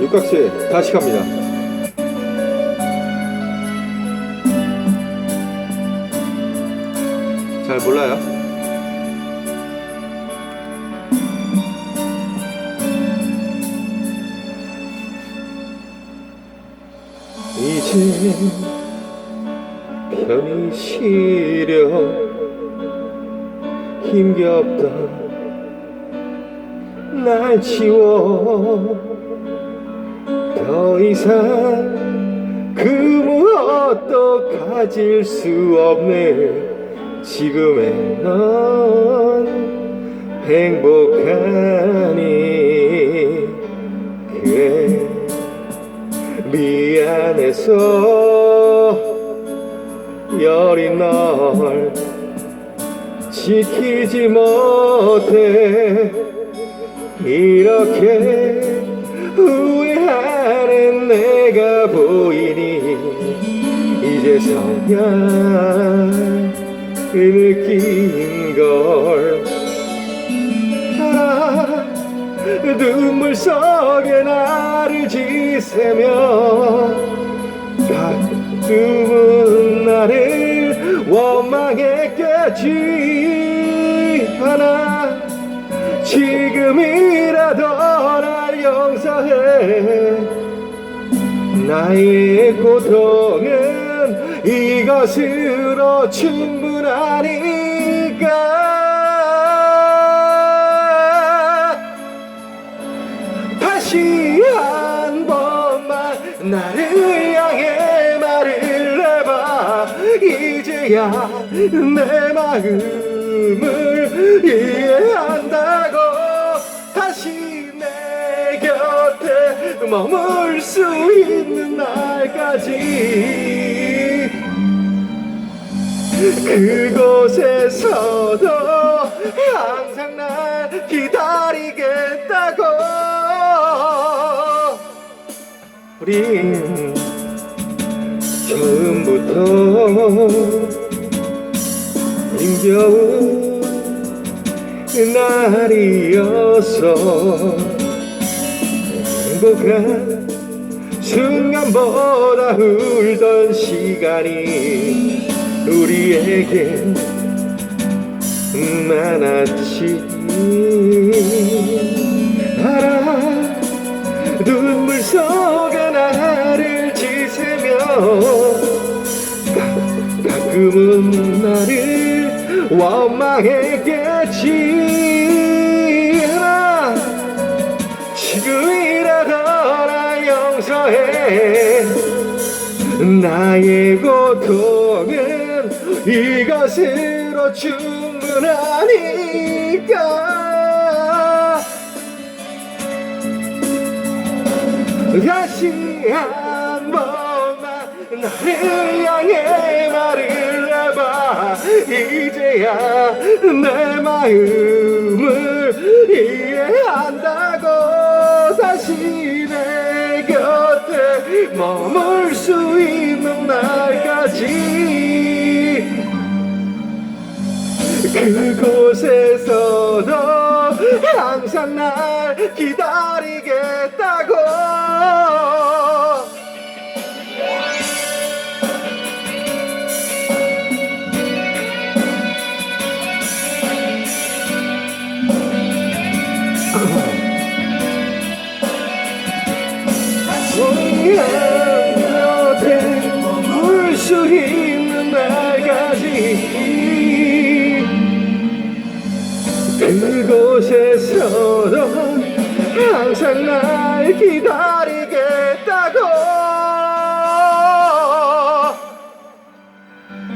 육각수에 다시 갑니다. 잘 몰라요? 이제 편히 쉬려 힘겹다 날 치워 더 이상 그 무엇도 가질 수 없네. 지금의 넌 행복하니 그래 미안해서 여린 널 지키지 못해. 이렇게 보이니 이제서야 느낀 걸 아, 눈물 속에 나를 지새며 가끔은 나를 원망했겠지 하나 지금이라도 날 용서해 나의 고통은 이것으로 충분하니까. 다시 한 번만 나를 향해 말을 해봐. 이제야 내 마음을 이해한 머물 수 있는 날까지. 그곳에서도 항상 날 기다리겠다고. 우린 처음부터 힘겨운 날이어서 행복한 순간보다 울던 시간이 우리에게 많았지 알아. 눈물 속에 나를 지새며 가- 가끔은 나를 원망했겠지 알아 지금 날 용서해. 나의 고통은 이것으로 충분하니까. 다시 한 번만 나를 향해 말을 해봐. 이제야 내 마음을 머물 수 있는 날까지. 그곳에서도 항상 날 기다리겠다고 있는 날까지 그곳에서도 항상 날 기다리